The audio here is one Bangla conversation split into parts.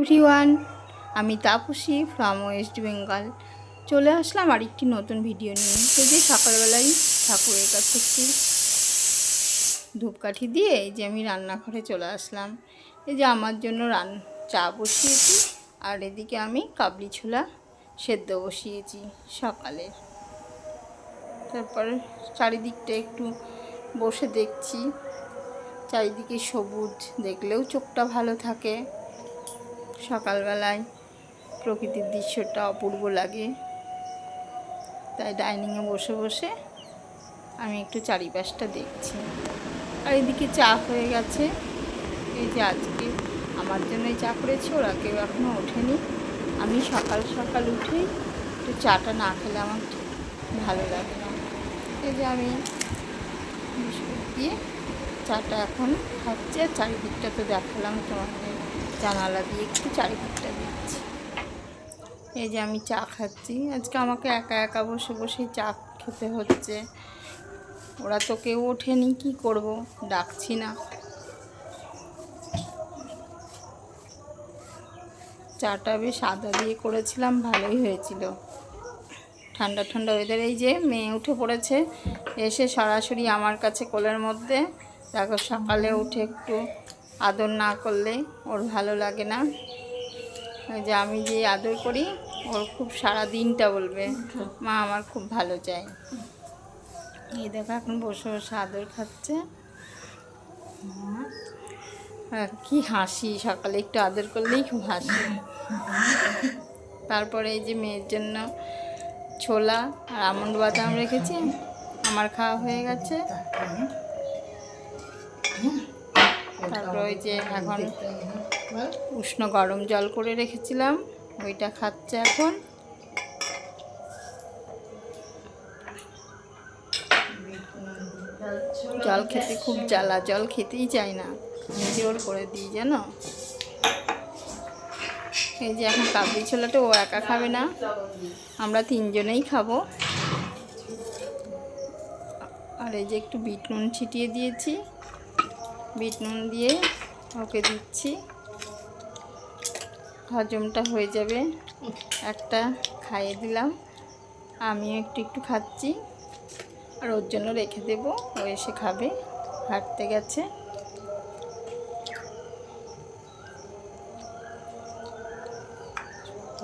এভরিওয়ান, আমি তাপসী ফ্রম ওয়েস্ট বেঙ্গল চলে আসলাম আরেকটি নতুন ভিডিও নিয়ে। তো যে সকালবেলায় ঠাকুরের কাছে একটু ধূপকাঠি দিয়ে এই যে আমি রান্নাঘরে চলে আসলাম। এই যে আমার জন্য রান, চা বসিয়েছি, আর এদিকে আমি কাবলি ছোলা সেদ্ধ বসিয়েছি সকালে। তারপর চারিদিকটা একটু বসে দেখছি। চারিদিকে সবুজ, দেখলেও চোখটা ভালো থাকে। সকালবেলায় প্রকৃতির দৃশ্যটা অপূর্ব লাগে। তাই ডাইনিংয়ে বসে বসে আমি একটু চারিপাশটা দেখছি। আর এদিকে চা হয়ে গেছে। এই যে আজকে আমার জন্যই চা করেছে, ওরা কেউ এখনও ওঠেনি। আমি সকাল সকাল উঠেই একটু চাটা না খেলে আমার ভালো লাগে না। এই যে আমি বিস্কুট দিয়ে চাটা এখন খাচ্ছি, আর চারিদিকটা তো দেখালাম তোমাদের। জানালা দিয়ে একটু চারিদিকটা দিচ্ছি এই যে আমি চা খাচ্ছি। আজকে আমাকে একা একা বসে বসে চা খেতে হচ্ছে। ওরা তো কেউ ওঠেনি, কি করব? ডাকছি না। চাটা বেশ আদা দিয়ে করেছিলাম, ভালোই হয়েছিল। ঠান্ডা ঠান্ডা ওয়েদার এই যে মেয়ে উঠে পড়েছে, এসে সরাসরি আমার কাছে কোলের মধ্যে। দেখো সকালে উঠে একটু আদর না করলে ওর ভালো লাগে না। যে আমি যে আদর করি, ওর খুব সারা দিনটা বলবে, মা, আমার খুব ভালো চাই। এই দেখো, এখন বসে বসে আদর খাচ্ছে। কি হাসি, সকালে একটু আদর করলেই খুব হাসি। তারপরে এই যে মেয়ের জন্য ছোলা আর আমন্ড বাদাম রেখেছি, আমার খাওয়া হয়ে গেছে। তারপর ওই যে এখন উষ্ণ গরম জল করে রেখেছিলাম ওইটা খাচ্ছে এখন। জল খেতে খুব জ্বালা জল খেতেই চায় না। জোর করে দিই জানো? এই যে এখন কাবলি ছোলাটা ও একা খাবে না আমরা তিনজনেই খাব। আর এই যে একটু বিট নুন ছিটিয়ে দিয়েছি। বিট নুন দিয়ে ওকে দিচ্ছি হজমটা হয়ে যাবে একটা খাইয়ে দিলাম আমিও একটু একটু খাচ্ছি আর ওর জন্য রেখে দেব ও এসে খাবে হাঁটতে গেছে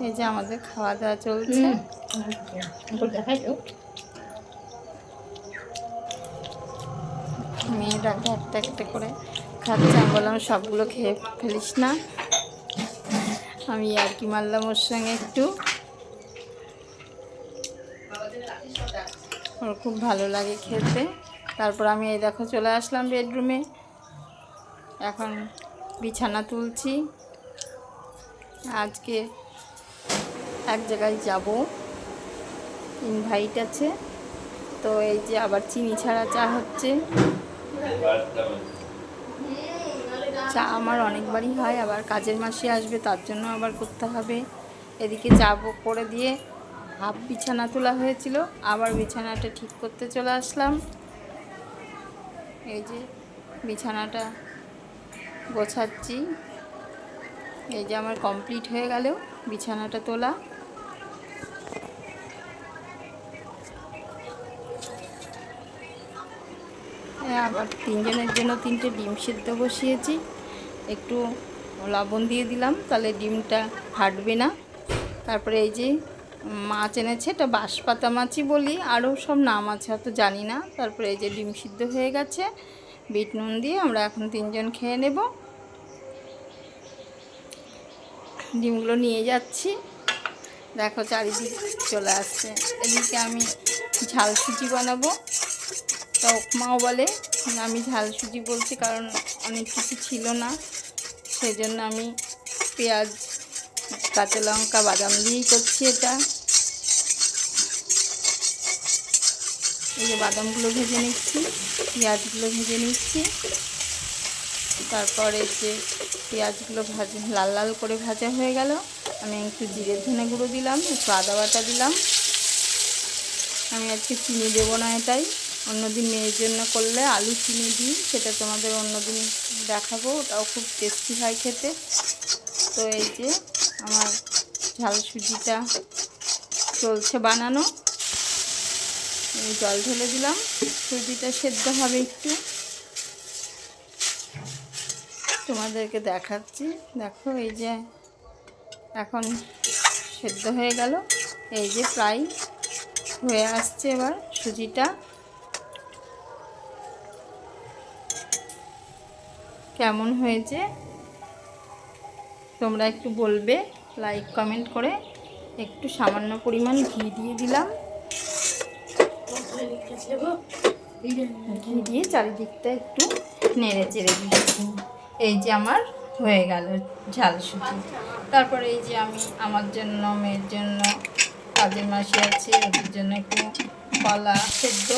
এই যে আমাদের খাওয়া দাওয়া চলছে মেয়েটাকে একটা একটা করে। খাচ্ছে, আমি বললাম, সবগুলো খেয়ে ফেলিস না। আমি আর কি মারলাম ওর সঙ্গে একটু। ওর খুব ভালো লাগে খেতে। তারপর আমি এই দেখো চলে আসলাম বেডরুমে এখন বিছানা তুলছি। আজকে এক জায়গায় যাব। ইনভাইট আছে। তো এই যে আবার চিনি ছাড়া চা হচ্ছে। চা আমার অনেকবারই হয়, আবার কাজের মাসে আসবে, তার জন্য আবার করতে হবে। এদিকে চা করে দিয়ে হাফ বিছানা তোলা হয়েছিল, আবার বিছানাটা ঠিক করতে চলে আসলাম। এই যে বিছানাটা গোছাচ্ছি। এই যে আমার কমপ্লিট হয়ে গেল বিছানাটা তোলা। আবার তিনজনের জন্য তিনটে ডিম সেদ্ধ বসিয়েছি। একটু লবণ দিয়ে দিলাম, তাহলে ডিমটা ফাটবে না। তারপরে এই যে মাছ এনেছে, এটা বাঁশপাতা মাছই বলি, আরও সব নাম আছে, অত জানি না। তারপরে এই যে ডিম সিদ্ধ হয়ে গেছে, বিট নুন দিয়ে আমরা এখন তিনজন খেয়ে নেব। ডিমগুলো নিয়ে যাচ্ছি। দেখো চারিদিক চলে আসছে। এদিকে আমি ঝাল সুজি বানাবো তা উপমাও বলে। আমি ঝাল সুজি বলছি কারণ অনেক কিছু ছিল না। সেজন্য আমি পেঁয়াজ, কাঁচা লঙ্কা, বাদাম দিয়েই করছি এটা। এই যে বাদামগুলো ভেজে নিচ্ছি, পেঁয়াজগুলো ভেজে নিচ্ছি। তারপরে যে পেঁয়াজগুলো ভাজা, লাল লাল করে ভাজা হয়ে গেল। আমি একটু জিরে ধনে গুঁড়ো দিলাম, একটু আদা বাটা দিলাম। আমি আজকে চিনি দেবো না এটাই। অন্যদিন মেয়ের জন্য করলে আলু চিনি দিই, সেটা তোমাদের অন্যদিন দেখাবো, ওটাও খুব টেস্টি হয় খেতে। তো এই যে আমার ঝাল সুজিটা চলছে বানানো। এই জল ঢেলে দিলাম, সুজিটা সেদ্ধ হবে একটু। তোমাদেরকে দেখাচ্ছি, দেখো এই যে এখন সেদ্ধ হয়ে গেল। এই যে প্রায় হয়ে আসছে এবার সুজিটা। কেমন হয়েছে? তোমরা একটু বলবে লাইক কমেন্ট করে। একটু সামান্য পরিমাণ ঘি দিয়ে দিলাম। ঘি দিয়ে চারিদিকটা একটু নেড়ে চেড়ে দিয়েছি এই যে আমার হয়ে গেল ঝাল সুজি তারপরে এই যে আমি আমার জন্য মেয়ের জন্য কাজের মাসি আছে ওদের জন্য একটু কলা সেদ্ধ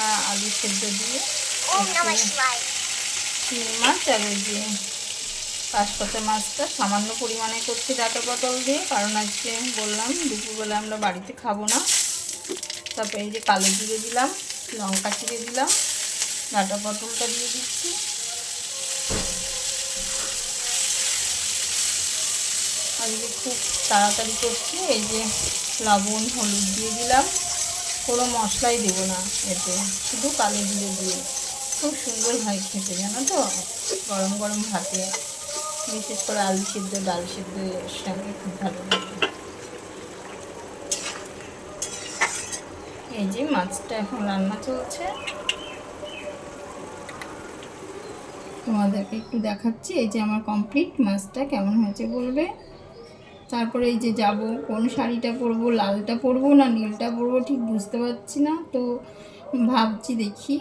আর আলু সেদ্ধ দিয়ে শিঙি মাছ আর ওই যে কাঁচপাতা মাছটা সামান্য পরিমাণে করছি ডাটা পটল দিয়ে, কারণ আজকে বললাম দুপুরবেলা আমরা বাড়িতে খাব না। তারপরে এই যে কালো জিরে দিলাম, লঙ্কা চিড়ে দিলাম, ডাটা পটলটা দিয়ে দিচ্ছি। আজকে খুব তাড়াতাড়ি করছি, এই যে লবণ, হলুদ দিয়ে দিলাম। কোনো মশলাই দেবো না এতে, শুধু কালো জিরে দিয়ে। খুব সুন্দর হয় খেতে, জানো তো? গরম গরম ভাতে। বিশেষ করে আলু সিদ্ধ, ডাল সিদ্ধ, এর সঙ্গে খুব ভালো লাগে। এই যে মাছটা এখন রান্না চলছে। তোমাদেরকে একটু দেখাচ্ছি, এই যে আমার কমপ্লিট মাছটা কেমন হয়েছে বলবে? তারপরে এই যে যাব, কোন শাড়িটা পরবো, লালটা পরবো না নীলটা পরবো ঠিক বুঝতে পারছি না, তো ভাবছি দেখি।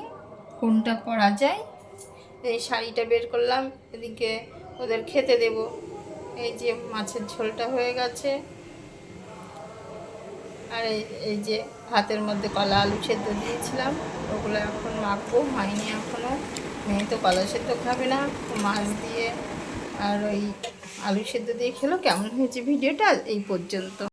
কোনটা পরা যায়? এই শাড়িটা বের করলাম, এদিকে ওদের খেতে দেব। এই যে মাছের ঝোলটা হয়ে গেছে। আর এই যে ভাতের মধ্যে কলা আলু সেদ্ধ দিয়েছিলাম, ওগুলো এখন মাখবো। হয়নি এখনও মেয়ে তো কলা সেদ্ধ খাবে না। মাছ দিয়ে আর ওই আলু সেদ্ধ দিয়ে খেলো। কেমন হয়েছে ভিডিওটা? এই পর্যন্ত।